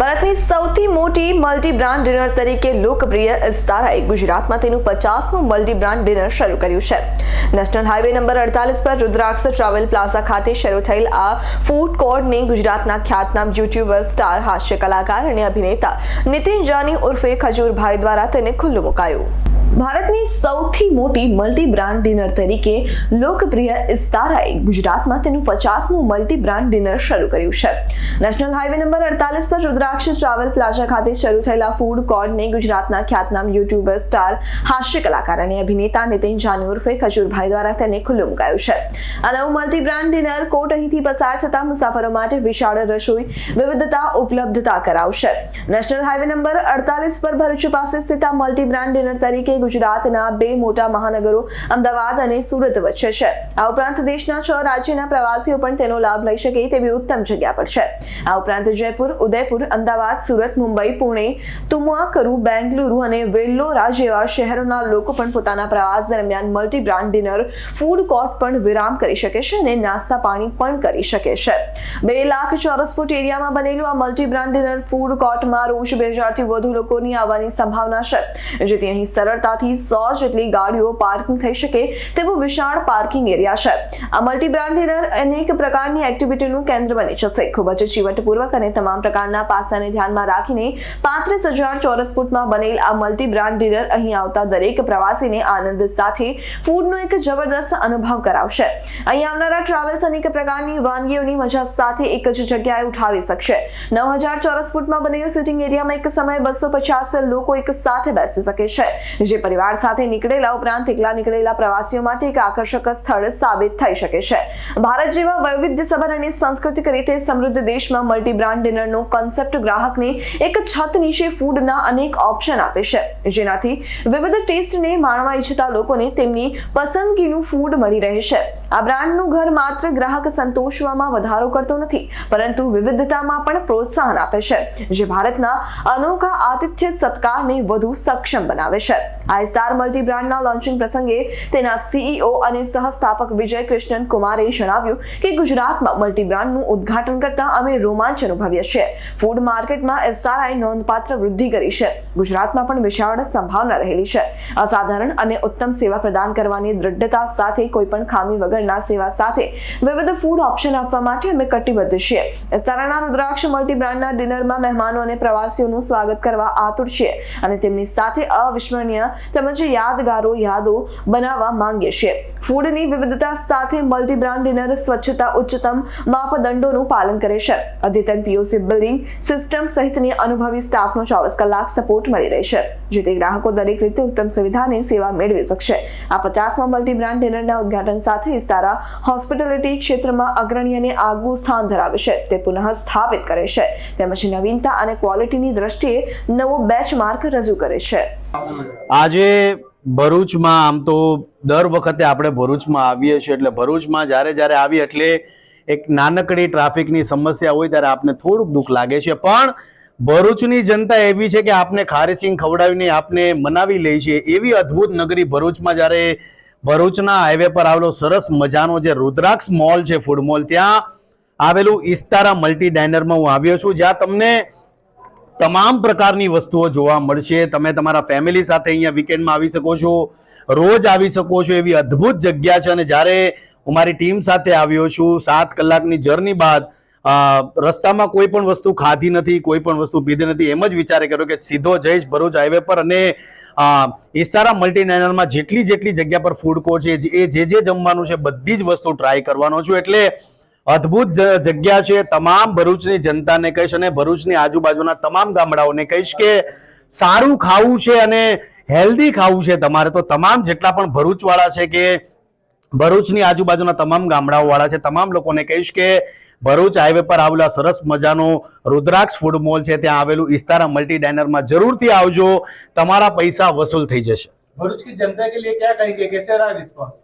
ભારતની સૌથી મોટી મલ્ટી બ્રાન્ડ ડિનર તરીકે લોકપ્રિય ઇસ્તારાએ ગુજરાતમાં તેનું પચાસમું મલ્ટી બ્રાન્ડ ડિનર શરૂ કર્યું છે. નેશનલ હાઈવે નંબર અડતાલીસ પર રુદ્રાક્ષ ટ્રાવેલ પ્લાઝા ખાતે શરૂ થયેલ આ ફૂડ કોર્ટને ગુજરાતના ખ્યાતનામ યુટ્યુબર, સ્ટાર હાસ્ય કલાકાર અને અભિનેતા નીતિન જાની ઉર્ફે ખજૂરભાઈ દ્વારા તેને ખુલ્લું મુકાયું. ભારતની સૌથી મોટી મલ્ટી બ્રાન્ડ ડિનર તરીકે લોકપ્રિય ઇસ્તારાએ ગુજરાતમાં તેનું પચાસમું મલ્ટી બ્રાન્ડ ડિનર શરૂ કર્યું છે. નેશનલ હાઈવે નંબર અડતાલીસ પર રુદ્રાક્ષ ટ્રાવેલ પ્લાઝા ખાતે શરૂ થયેલા ફૂડ કોર્ટને ગુજરાતના ખ્યાતનામ યુટ્યુબર સ્ટાર હાસ્ય કલાકાર અને અભિનેતા નીતિન જાની ઉર્ફે ખજૂરભાઈ દ્વારા તેને ખુલ્લું મુકાયું છે. આ નવું મલ્ટી બ્રાન્ડ ડિનર કોર્ટ અહીંથી પસાર થતા મુસાફરો માટે વિશાળ રસોઈ વિવિધતા ઉપલબ્ધતા કરાવશે. નેશનલ હાઈવે નંબર અડતાલીસ પર ભરૂચ પાસે સ્થિત મલ્ટી બ્રાન્ડ ડિનર તરીકે ગુજરાતના બે મોટા મહાનગરો અમદાવાદ અને સુરત વચ્ચે છે. આ ઉપરાંત દેશના છ રાજ્યના પ્રવાસીઓ પણ તેનો લાભ લઈ શકે તેવી ઉત્તમ જગ્યા પર છે. આ ઉપરાંત જયપુર, ઉદયપુર, અમદાવાદ, સુરત, મુંબઈ, પુણે તુમાકરુ બેંગલુરુ અને વેલ્લોરા જેવા શહેરોના લોકો પણ પોતાના પ્રવાસ દરમિયાન multi brand diner, food court પણ વિરામ કરી શકે છે અને નાસ્તા પાણી પણ કરી શકે છે. બે લાખ ચોરસ ફૂટ એરિયામાં બનેલું આ મલ્ટી બ્રાન્ડ ડિનર, ફૂડ કોર્ટમાં રોજ બે હજારથી વધુ લોકોની આવવાની સંભાવના છે. જેથી અહીં સરળતાથી સો જેટલી ગાડીઓ પાર્કિંગ થઈ શકે તેવું વિશાળ પાર્કિંગ એરિયા છે. આ મલ્ટી બ્રાન્ડ ડિનર અનેક પ્રકારની એક્ટિવિટીનું કેન્દ્ર બની જશે. ખૂબ જ ચીવટપૂર્વક અને તમામ પ્રકારના પાસાને ધ્યાનમાં રાખીને પાંત્રીસ હજાર ચોરસ ફૂટમાં બનેલ આ મલ્ટી બ્રાન્ડ ડીલર અહીં આવતા દરેક પ્રવાસીને આનંદ સાથે ફૂડનો એક જબરદસ્ત અનુભવ કરાવશે. અહીં આવનારા ટ્રાવેલ્સ અનેક પ્રકારની વાનગીઓની મજા સાથે એક જ જગ્યાએ ઉઠાવી શકશે. નવ હજાર ચોરસ ફૂટમાં બનેલ સિટિંગ એરિયામાં એક સમયે બસો પચાસ લોકો એક સાથે બેસી શકે છે. જે પરિવાર સાથે નીકળેલા ઉપરાંત એકલા નીકળેલા પ્રવાસીઓ માટે એક આકર્ષક સ્થળ સાબિત થઈ શકે છે. ભારત જેવા વૈવિધ્યસભર અને સાંસ્કૃતિક રીતે સમૃદ્ધ દેશમાં મલ્ટી બ્રાન્ડ ડિનરનો કોન્સેપ્ટ ગ્રાહકને એક છત નીચે ફૂડના અનેક ઓપ્શન આપે છે. જેનાથી વિવિધ ટેસ્ટને માણવા ઈચ્છતા લોકોને તેમની પસંદગીનું ફૂડ મળી રહે છે. આ બ્રાન્ડનું ઘર માત્ર ગ્રાહક સંતોષવામાં વધારો કરતો નથી, પરંતુ વિવિધતામાં પણ પ્રોત્સાહન આપે છે, જે ભારતના અનોખા આતિથ્ય સત્કારને વધુ સક્ષમ બનાવે છે. આ સ્ટાર મલ્ટી બ્રાન્ડના લોન્ચિંગ પ્રસંગે તેના સીઈઓ અને સહસ્થાપક વિજય કૃષ્ણન કુમારે જણાવ્યું કે ગુજરાતમાં મલ્ટી બ્રાન્ડનું ઉદ્ઘાટન કરતા અમે રોમાંચ અનુભવીએ છીએ. ફૂડ માર્કેટમાં એસઆરઆઈ નોંધપાત્ર વૃદ્ધિ કરી છે. ગુજરાતમાં પણ વિશાળ સંભાવના રહેલી છે. અસાધારણ અને ઉત્તમ સેવા પ્રદાન કરવાની દ્રઢતા સાથે કોઈપણ ખામી વગરના સેવા સાથે વિવિધ ફૂડ ઓપ્શન આપવા માટે અમે કટિબદ્ધ છીએ. એસઆરઆઈના રુદ્રાક્ષ મલ્ટી બ્રાન્ડના ડિનરમાં મહેમાનો અને પ્રવાસીઓનું સ્વાગત કરવા આતુર છીએ અને તેમની સાથે અવિસ્મરણીય તેમજ યાદગારો યાદો બનાવવા માંગીએ છીએ ફૂડની વિવિધતા સાથે મલ્ટી બ્રાન્ડ ડિનર સ્વચ્છતા ઉચ્ચતમ માપદંડોનું પાલન કરે છે. અદ્યતન પીઓસી બિલ્ડિંગ સિસ્ટમ સહિતની અનુભવી સ્ટાફનો ચોવીસ કલાક સપોર્ટ મળી રહેશે જેથી ગ્રાહકો દરેક રીતે ઉત્તમ સુવિધાની સેવા મેળવી શકશે. આ પચાસમાં મલ્ટી બ્રાન્ડ ડિનરના ઉદ્ઘાટન સાથે ઇસ્તારા હોસ્પિટાલિટી ક્ષેત્રમાં અગ્રણી અને આગવું સ્થાન ધરાવે છે. તે પુનઃ સ્થાપિત કરે છે. તેમજ નવીનતા અને ક્વોલિટીની દ્રષ્ટિએ નવો બેચમાર્ક રજૂ કરે છે. આજે ભરૂચમાં આમ તો દર વખતે આપણે ભરૂચમાં આવીએ છીએ. એટલે ભરૂચમાં જ્યારે જ્યારે આવીએ એટલે એક નાનકડી ટ્રાફિકની સમસ્યા હોય ત્યારે આપને થોડુંક દુઃખ લાગે છે. પણ ભરૂચની જનતા એવી છે કે આપને ખારીસિંગ ખવડાવીને આપને મનાવી લે છે. એવી અદ્ભુત નગરી ભરૂચમાં જ્યારે ભરૂચના હાઈવે પર આવેલો સરસ મજાનો જે રુદ્રાક્ષ મોલ છે ફૂડ મોલ ત્યાં આવેલું ઇસ્તારા મલ્ટી ડાઇનરમાં હું આવ્યો છું. જ્યાં તમને તમામ પ્રકારની વસ્તુઓ જોવા મળશે. તમે તમારા ફેમિલી સાથે અહીંયા વીકેન્ડમાં આવી શકો છો, રોજ આવી શકો છો, એવી અદ્ભુત જગ્યા છે. અને જ્યારે હું મારી ટીમ સાથે આવ્યો છું, સાત કલાકની જર્ની બાદ રસ્તામાં કોઈ પણ વસ્તુ ખાધી નથી, કોઈ પણ વસ્તુ પીધી નથી, એમ જ વિચારે કર્યો કે સીધો જઈશ ભરૂચ હાઈવે પર અને ઇસ્તારા મલ્ટી ડાઇનરમાં જેટલી જેટલી જગ્યા પર ફૂડ કોર્ટ છે એ જે જે જમવાનું છે, બધી જ વસ્તુ ટ્રાય કરવાનો છું. એટલે અદ્ભુત જગ્યા છે. તમામ ભરૂચની જનતાને કહીશ અને ભરૂચની આજુબાજુના તમામ ગામડાઓને કહીશ કે સારું ખાવું છે અને હેલ્ધી ખાવું છે તમારે. તો તમામ જેટલા પણ ભરૂચવાળા છે કે ભરૂચની આજુબાજુના તમામ ગામડાઓવાળા છે, તમામ લોકોને કહીશ કે ભરૂચ હાઈવે પર આવેલા સરસ મજાનો રુદ્રાક્ષ ફૂડ મોલ છે. ત્યાં આવેલું ઇસ્તારા મલ્ટી ડાઇનરમાં જરૂરથી આવજો. તમારા પૈસા વસૂલ થઈ જશે. ભરૂચ જનતા કે લીએ ક્યા કહેંગે કેસે રિસ્પોન્સ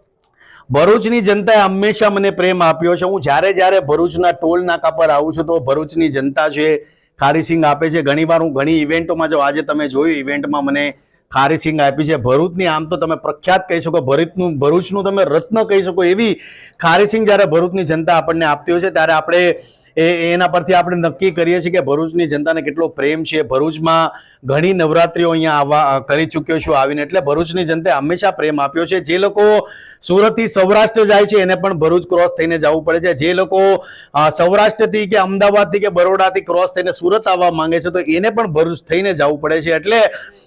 ભરૂચની જનતાએ હંમેશા મને પ્રેમ આપ્યો છે. હું જ્યારે જ્યારે ભરૂચના ટોલ નાકા પર આવું છું તો ભરૂચની જનતા છે ખારીસિંગ આપે છે. ઘણીવાર હું ઘણી ઇવેન્ટોમાં જો આજે તમે જોયું ઇવેન્ટમાં મને ખારીસિંગ આપી છે. ભરૂચની આમ તો તમે પ્રખ્યાત કહી શકો, ભરૂચનું ભરૂચનું તમે રત્ન કહી શકો એવી ખારીસિંગ જ્યારે ભરૂચની જનતા આપણને આપતી હોય છે, ત્યારે આપણે એ એના પરથી આપણે નક્કી કરીએ છીએ કે ભરૂચની જનતાને કેટલો પ્રેમ છે. ભરૂચમાં ઘણી નવરાત્રીઓ અહીંયા આવવા કરી ચૂક્યો છું આવીને. એટલે ભરૂચની જનતાએ હંમેશા પ્રેમ આપ્યો છે. જે લોકો સુરતથી સૌરાષ્ટ્ર જાય છે, એને પણ ભરૂચ ક્રોસ થઈને જવું પડે છે. જે લોકો સૌરાષ્ટ્રથી કે અમદાવાદથી કે બરોડાથી ક્રોસ થઈને સુરત આવવા માંગે છે, તો એને પણ ભરૂચ થઈને જવું પડે છે. એટલે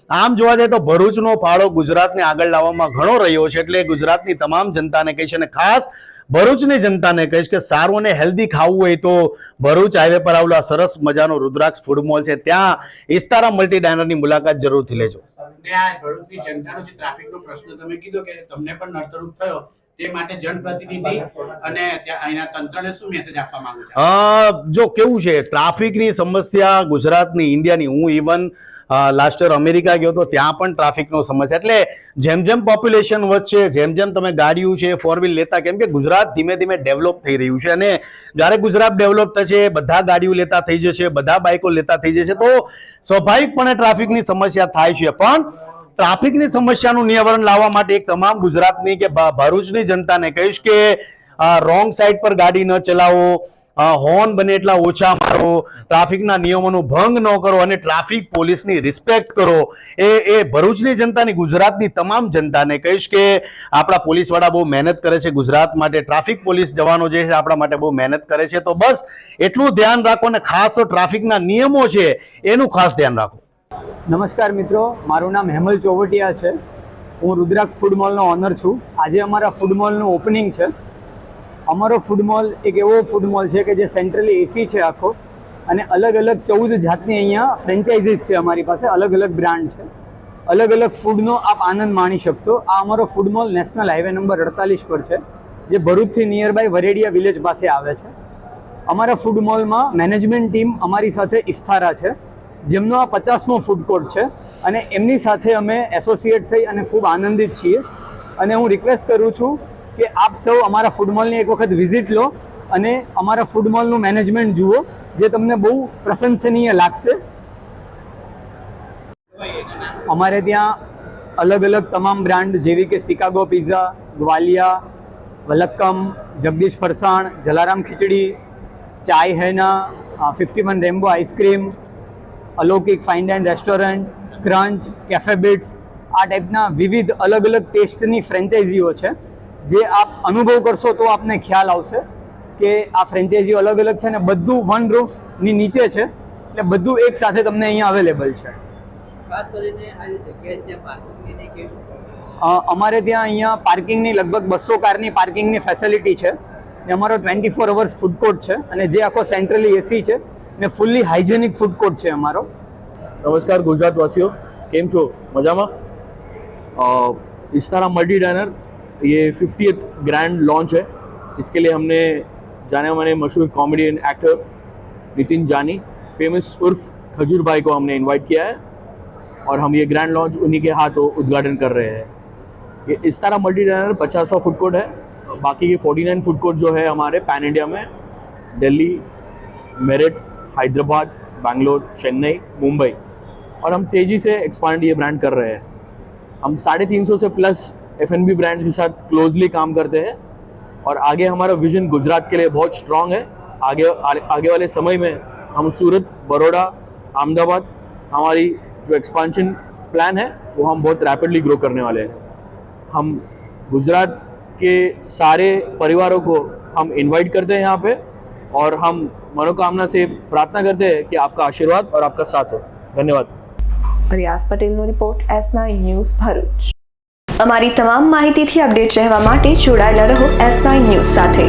આમ જોવા જાય તો ભરૂચનો ફાળો ગુજરાતને આગળ લાવવામાં ઘણો રહ્યો છે. એટલે ગુજરાતની તમામ જનતાને કહીશ અને ખાસ ભરૂચની જનતાને કહીશ કે સારું અને હેલ્ધી ખાવું હોય તો ભરૂચ હાઈવે પર આવેલો સરસ મજાનો રુદ્રાક્ષ ફૂડ મોલ છે. ત્યાં ઇસ્તારા મલ્ટી ડાયનરની મુલાકાત જરૂરથી લેજો. ભરૂચની જનતાનો જે ટ્રાફિકનો પ્રશ્ન તમે કીધો કે તમને પણ નડતરૂપ થયો તે માટે જનપ્રતિનિધિ અને અહીંના તંત્રને શું મેસેજ આપવા માંગુ છું? જો કેવું છે, ટ્રાફિકની સમસ્યા, ગુજરાતની, ઇન્ડિયાની, હું ઇવન લાસ્ટ યર અમેરિકા ગયો તો ત્યાં પણ ટ્રાફિકનો સમસ્યા. એટલે જેમ જેમ પોપ્યુલેશન વધશે, જેમ જેમ તમે ગાડીઓ છે ફોર વ્હીલ લેતા, કેમ કે ગુજરાત ધીમે ધીમે ડેવલપ થઈ રહ્યું છે. અને જ્યારે ગુજરાત ડેવલપ થશે, બધા ગાડીઓ લેતા થઈ જશે, બધા બાઇકો લેતા થઈ જશે, તો સ્વાભાવિકપણે ટ્રાફિકની સમસ્યા થાય છે. પણ ટ્રાફિકની સમસ્યાનું નિવારણ લાવવા માટે એક તમામ ગુજરાતની કે ભરૂચની જનતાને કહીશ કે રોંગ સાઈડ પર ગાડી ન ચલાવો હોર્ન બને એટલા ઓછા મારો, ટ્રાફિકના નિયમોનો ભંગ ન કરો અને ટ્રાફિક પોલીસની રિસ્પેક્ટ કરો. એ એ ભરૂચની જનતાની ગુજરાતની તમામ જનતાને કહીશ કે, આપણા પોલીસવાળા બહુ મહેનત કરે છે ગુજરાત માટે, ટ્રાફિક પોલીસ જવાનો જે છે આપણા માટે બહુ મહેનત કરે છે. તો બસ, એટલું ધ્યાન રાખો અને ખાસ તો ટ્રાફિકના નિયમો છે, એનું ખાસ ધ્યાન રાખો. નમસ્કાર મિત્રો, મારું નામ હેમલ ચોવટિયા છે. હું રુદ્રાક્ષ ફૂડ મોલનો ઓનર છું. આજે અમારા ફૂડ મોલનું ઓપનિંગ છે. અમારો ફૂડ મોલ એક એવો ફૂડ મોલ છે કે જે સેન્ટ્રલી એસી છે આખો અને અલગ અલગ ચૌદ જાતની અહીંયા ફ્રેન્ચાઇઝીસ છે અમારી પાસે. અલગ અલગ બ્રાન્ડ છે. અલગ અલગ ફૂડનો આપ આનંદ માણી શકશો. આ અમારો food mall national highway number અડતાલીસ પર છે, જે ભરૂચથી નિયર બાય વરેડિયા વિલેજ પાસે આવે છે. અમારા ફૂડ મોલમાં મેનેજમેન્ટ ટીમ અમારી સાથે ઇસ્થારા છે. જેમનો આ પચાસમો ફૂડ કોર્ટ છે અને એમની સાથે અમે એસોસિએટ થઈ અને ખૂબ આનંદિત છીએ. અને હું રિક્વેસ્ટ કરું છું કે આપ સૌ અમારા ફૂડ મોલની એક વખત વિઝિટ લો અને અમારા ફૂડ મોલનું મેનેજમેન્ટ જુઓ, જે તમને બહુ પ્રશંસનીય લાગશે. અમારે ત્યાં અલગ અલગ તમામ બ્રાન્ડ જેવી કે શિકાગો પિઝા ગ્વાલિયા, વલક્કમ, જગદીશ ફરસાણ, જલારામ ખીચડી, ચાય હેના fifty one Rambo ice cream Alaukik fine and restaurant crunch cafe bits આ ટાઈપના વિવિધ અલગ અલગ ટેસ્ટની ફ્રેન્ચાઇઝીઓ છે. જે આપ અનુભવ કરશો તો આપને ખ્યાલ આવશે કે આ ફ્રેન્ચાઇઝીઓ અલગ અલગ છે ને બધું વન રૂફની નીચે છે. એટલે બધું એક સાથે તમને અહીંયા અવેલેબલ છે. ખાસ કરીને અમારે ત્યાં અહીંયા પાર્કિંગની લગભગ બસો કારની પાર્કિંગની ફેસિલિટી છે. અમારો twenty four hours food court છે અને જે આખો સેન્ટ્રલી એસી છે ને ફૂલ્લી હાઇજેનિક ફૂડ કોર્ટ છે અમારો नमस्कार गुजरातवासियों केम छो मजामा इस्तारा मल्टी डाइनर ये फिफ्टी ग्रैंड लॉन्च है इसके लिए हमने जाने माने मशहूर कॉमेडियन एक्टर नितिन जानी फेमस उर्फ खजूर भाई को हमने इनवाइट किया है और हम ये ग्रैंड लॉन्च उन्हीं के हाथों उद्घाटन कर रहे हैं ये इस्तारा मल्टी डाइनर पचासवा फूड कोर्ट है बाकी ये फोर्टी नाइन फूड कोर्ट जो है हमारे पैन इंडिया में दिल्ली मेरठ हैदराबाद, बैंगलोर, चेन्नई, मुंबई। और हम तेज़ी से एक्सपांड ये ब्रांड कर रहे हैं। हम साढ़े तीन सौ से plus F N B brands के साथ क्लोजली काम करते हैं। और आगे हमारा विजन गुजरात के लिए बहुत स्ट्रांग है। आगे आगे वाले समय में हम सूरत बड़ोड़ा अहमदाबाद, हमारी जो एक्सपांशन प्लान है, वो हम बहुत रैपिडली ग्रो करने वाले हैं। हम गुजरात के सारे परिवारों को हम इनवाइट करते हैं यहाँ पे। और हम मनोकामना से प्रार्थना करते हैं कि आपका आशीर्वाद और आपका साथ हो धन्यवाद રિયાઝ પટેલનો report S nine news Bharuch અમારી તમામ માહિતીથી અપડેટ રહેવા માટે જોડાયેલા રહો એસ નાઇન ન્યૂઝ સાથે